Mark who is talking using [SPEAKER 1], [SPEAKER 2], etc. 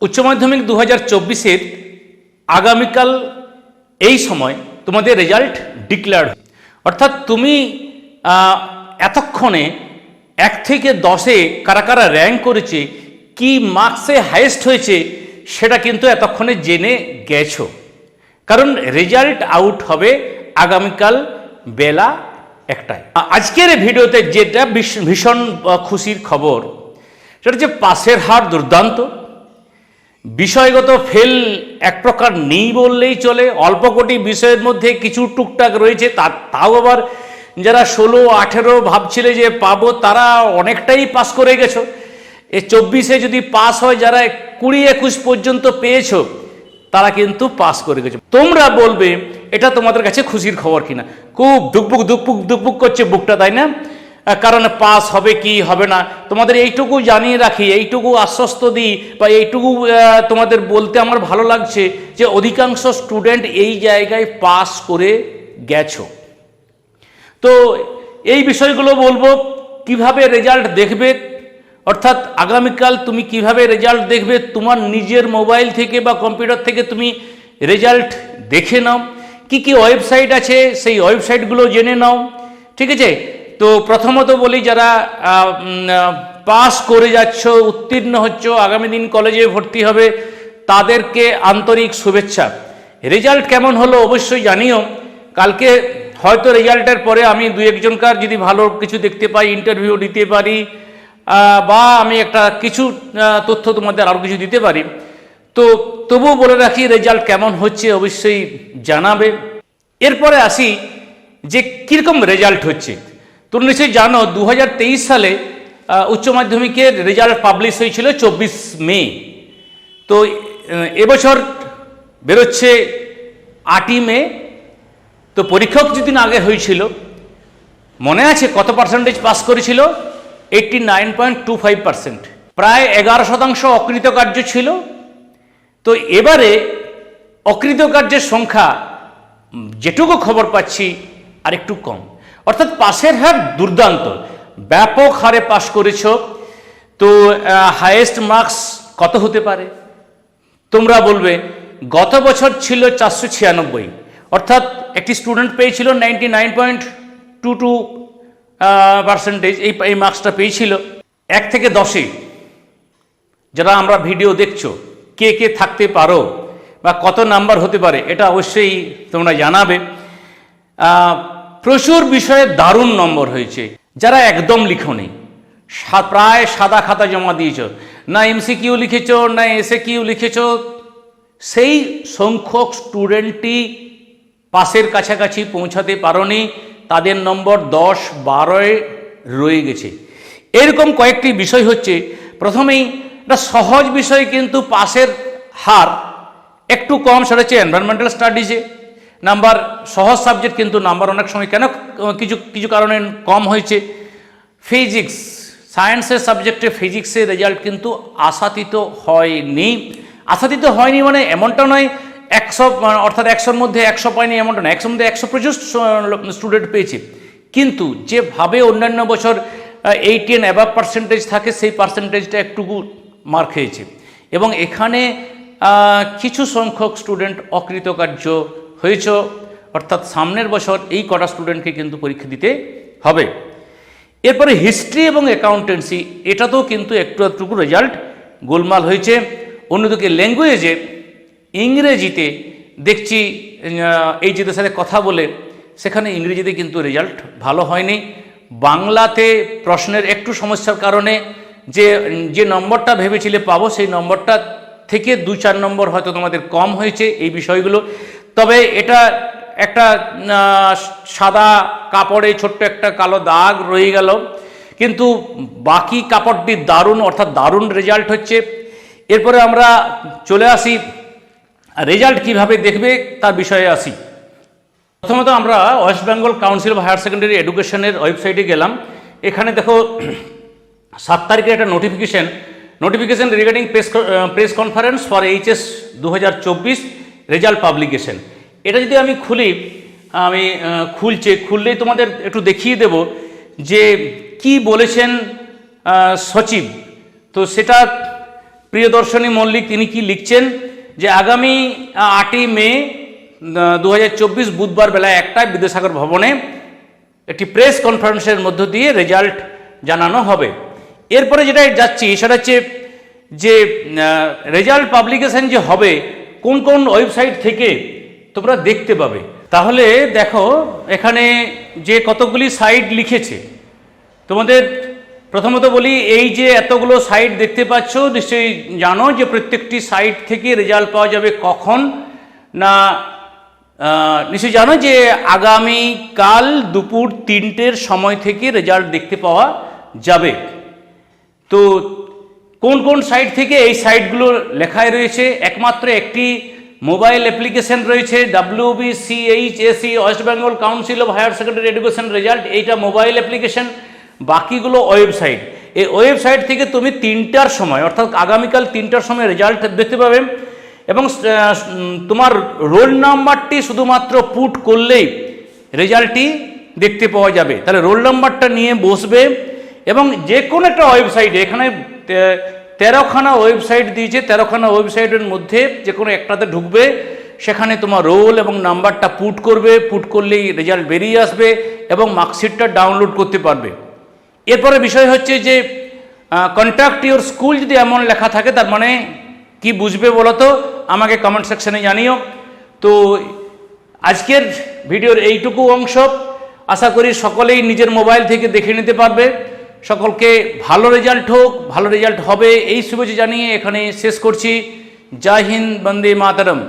[SPEAKER 1] উচ্চ মাধ্যমিক দু হাজার চব্বিশের আগামীকাল এই সময় তোমাদের রেজাল্ট ডিক্লেয়ার অর্থাৎ তুমি এতক্ষণে এক থেকে দশে কারা কারা র্যাঙ্ক করেছে, কি মার্কসে হাইয়েস্ট হয়েছে, সেটা কিন্তু এতক্ষণে জেনে গেছো। কারণ রেজাল্ট আউট হবে আগামীকাল বেলা একটায়। আ- আজকের ভিডিওতে যেটা ভীষ- ভীষণ খুশির খবর, সেটা হচ্ছে পাশের হার দুর্দান্ত। বিষয়গত ফেল এক প্রকার নেই বললেই চলে। অল্প কোটি বিষয়ের মধ্যে কিছু টুকটাক রয়েছে, তা, তাও আবার যারা ষোলো, আঠেরো ভাবছিলে যে পাবো, তারা অনেকটাই পাস করে গেছো। এ চব্বিশে যদি পাস হয়, যারা কুড়ি একুশ পর্যন্ত পেয়েছ, তারা কিন্তু পাস করে গেছো। তোমরা বলবে, এটা তোমাদের কাছে খুশির খবর কিনা? খুব দুকবুক দুকবুক দুকবুক করছে বুকটা, তাই না? কারণ পাস হবে কি হবে না? তোমাদের এইটুকু জানিয়ে রাখি, এইটুকু আশ্বস্ত দিই বা এইটুকু তোমাদের বলতে আমার ভালো লাগছে যে অধিকাংশ স্টুডেন্ট এই জায়গায় পাস করে গেছো। তো এই বিষয়গুলো বলব, কীভাবে রেজাল্ট দেখবে? অর্থাৎ আগামীকাল তুমি কীভাবে রেজাল্ট দেখবে? তোমার নিজের মোবাইল থেকে বা কম্পিউটার থেকে তুমি রেজাল্ট দেখে নাও। কি কি ওয়েবসাইট আছে, সেই ওয়েবসাইটগুলো জেনে নাও। ঠিক আছে? তো প্রথমত বলি যারা পাস করে যাচ্ছ, উত্তীর্ণ হচ্ছ, আগামী দিন কলেজে ভর্তি হবে, তাদেরকে আন্তরিক শুভেচ্ছা। রেজাল্ট কেমন হলো অবশ্যই জানিও। কালকে হয়তো রেজাল্টের পরে আমি দু একজনকার যদি ভালো কিছু দেখতে পাই ইন্টারভিউ দিতে পারি বা আমি একটা কিছু তথ্য তোমাদের আরও কিছু দিতে পারি। তো তবুও বলে রাখি, রেজাল্ট কেমন হচ্ছে অবশ্যই জানাবে। এরপরে আসি যে কীরকম রেজাল্ট হচ্ছে। তোমরা নিশ্চয়ই জানো দু হাজার তেইশ সালে উচ্চ মাধ্যমিকের রেজাল্ট পাবলিশ হয়েছিল চব্বিশ মে। তো এবছর বেরোচ্ছে আটই মে। তো পরীক্ষক যেদিন আগে হয়েছিল। মনে আছে কত পার্সেন্টেজ পাস করেছিল? Eighty nine point two five percent প্রায় এগারো শতাংশ অকৃতকার্য ছিল। তো এবারে অকৃতকার্যের সংখ্যা, যেটুকু খবর পাচ্ছি আর একটু কম। অর্থাৎ পাশের হার দুর্দান্ত। ব্যাপক হারে পাশ করেছ। তো হায়েস্ট মার্কস কত হতে পারে? তোমরা বলবে, গত বছর ছিল চারশো ছিয়ানব্বই। অর্থাৎ একটি স্টুডেন্ট পেয়েছিল ninety nine point two two percentage এই এই মার্কসটা পেয়েছিল। এক থেকে দশে, যারা আমরা ভিডিও দেখছ, কে কে থাকতে পারো বা কত নাম্বার হতে পারে, এটা অবশ্যই তোমরা জানাবে। প্রচুর বিষয়ে দারুণ নম্বর হয়েছে, যারা একদম লিখনি। প্রায় সাদা খাতা জমা দিয়েছ। না এমসি এমসিকিউ লিখেছ, না এসে কিউ লিখেছ। সেই সংখ্যক স্টুডেন্টটি পাশের কাছাকাছি পৌঁছাতে পারোনি, তাদের নম্বর দশ বারোয় রয়ে গেছে। এরকম কয়েকটি বিষয় হচ্ছে, প্রথমেই একটা সহজ বিষয় কিন্তু পাশের হার একটু কম, সেটা হচ্ছে এনভায়রনমেন্টাল স্টাডিজে নাম্বার, সহজ সাবজেক্ট কিন্তু নাম্বার অনেক সময় কেন, কিছু কিছু কারণে কম হয়েছে। ফিজিক্স সায়েন্সের সাবজেক্টে ফিজিক্সের রেজাল্ট কিন্তু আশাতীত হয়নি। আশাতীত হয়নি মানে এমনটা নয়, একশো, অর্থাৎ একশোর মধ্যে একশো পায়নি এমনটা নয়, একশোর মধ্যে একশো প্রচুর স্টুডেন্ট পেয়েছে। কিন্তু যেভাবে অন্যান্য বছর এইটি অ্যান্ড অ্যাবাভ পার্সেন্টেজ থাকে, সেই পার্সেন্টেজটা একটুকু মার খেয়েছে এবং এখানে কিছু সংখ্যক স্টুডেন্ট অকৃতকার্য হয়েছ, অর্থাৎ সামনের বছর এই কটা স্টুডেন্টকে কিন্তু পরীক্ষা দিতে হবে। এরপরে হিস্ট্রি এবং অ্যাকাউন্টেন্সি এটাতেও কিন্তু একটু একটুকু রেজাল্ট গোলমাল হয়েছে। অন্যদিকে ল্যাঙ্গুয়েজে ইংরেজিতে দেখছি এই যেদের সাথে কথা বলে, সেখানে ইংরেজিতে কিন্তু রেজাল্ট ভালো হয়নি। বাংলাতে প্রশ্নের একটু সমস্যার কারণে যে যে নম্বরটা ভেবেছিলে পাবো, সেই নম্বরটা থেকে দু চার নম্বর হয়তো তোমাদের কম হয়েছে এই বিষয়গুলো। তবে এটা একটা সাদা কাপড়ে ছোট্ট একটা কালো দাগ রয়ে গেল। কিন্তু বাকি কাপড়টি দারুণ, অর্থাৎ দারুণ রেজাল্ট হচ্ছে। এরপরে আমরা চলে আসি। রেজাল্ট কীভাবে দেখবে তার বিষয়ে আসি। প্রথমত আমরা West Bengal council of higher secondary এডুকেশনের ওয়েবসাইটে গেলাম। এখানে দেখো, সাত তারিখের একটা notification notification regarding press press conference for HS দু হাজার চব্বিশ। Result publication. এটা যদি আমি খুলি, আমি খুলছে, খুললেই তোমাদের একটু দেখিয়ে দেব যে কি বলেছেন সচিব। তো সেটা প্রিয়দর্শনী মল্লিক, তিনি কি লিখছেন যে আগামী আটই মে দু হাজার চব্বিশ বুধবার বেলা একটায় বিদ্যাসাগর ভবনে একটি প্রেস কনফারেন্সের মধ্য দিয়ে রেজাল্ট জানানো হবে। এরপরে যেটা যাচ্ছি, সেটা হচ্ছে যে রেজাল্ট পাবলিকেশন যে হবে কোন কোন ওয়েবসাইট থেকে তোমরা দেখতে পাবে। তাহলে দেখো, এখানে যে কতগুলি সাইট লিখেছে। তোমাদের প্রথমত বলি, এই যে এতগুলো সাইট দেখতে পাচ্ছ, নিশ্চয়ই জানো যে প্রত্যেকটি সাইট থেকে রেজাল্ট পাওয়া যাবে কখন? না নিশ্চয়ই জানো যে আগামী কাল দুপুর তিনটের সময় থেকে রেজাল্ট দেখতে পাওয়া যাবে। তো কোন কোন সাইট থেকে এই সাইটগুলো লেখায় রয়েছে? একমাত্র একটি মোবাইল অ্যাপ্লিকেশন রয়েছে W B C H S E West Bengal council of higher secondary education result এইটা মোবাইল অ্যাপ্লিকেশন বাকিগুলো ওয়েবসাইট এই ওয়েবসাইট থেকে তুমি তিনটার সময়, অর্থাৎ আগামীকাল তিনটার সময় রেজাল্ট দেখতে পাবে এবং তোমার রোল নাম্বারটি শুধুমাত্র পুট করলেই রেজাল্টটি দেখতে পাওয়া যাবে। তাহলে রোল নাম্বারটা নিয়ে বসবে এবং যে কোনো একটা ওয়েবসাইটে এখানে তেরোখানা ওয়েবসাইট দিয়েছে, তেরোখানা ওয়েবসাইটের মধ্যে যে কোনো একটাতে ঢুকবে, সেখানে তোমার রোল এবং নাম্বারটা পুট করবে, পুট করলেই রেজাল্ট বেরিয়ে আসবে এবং মার্কশিটটা ডাউনলোড করতে পারবে। এরপরে বিষয় হচ্ছে যে কন্ট্যাক্ট ইউর স্কুল যদি এমন লেখা থাকে, তার মানে কি বুঝবে বলো তো আমাকে কমেন্ট সেকশনে জানিও। তো আজকের ভিডিওর এইটুকু অংশ। আশা করি সকলেই নিজের মোবাইল থেকে দেখে নিতে পারবে। সকলকে ভালো রেজাল্ট হোক, ভালো রেজাল্ট হবে, এই শুভেচ্ছা জানিয়ে এখানে শেষ করছি। জয় হিন্দ, বন্দে মাতারম।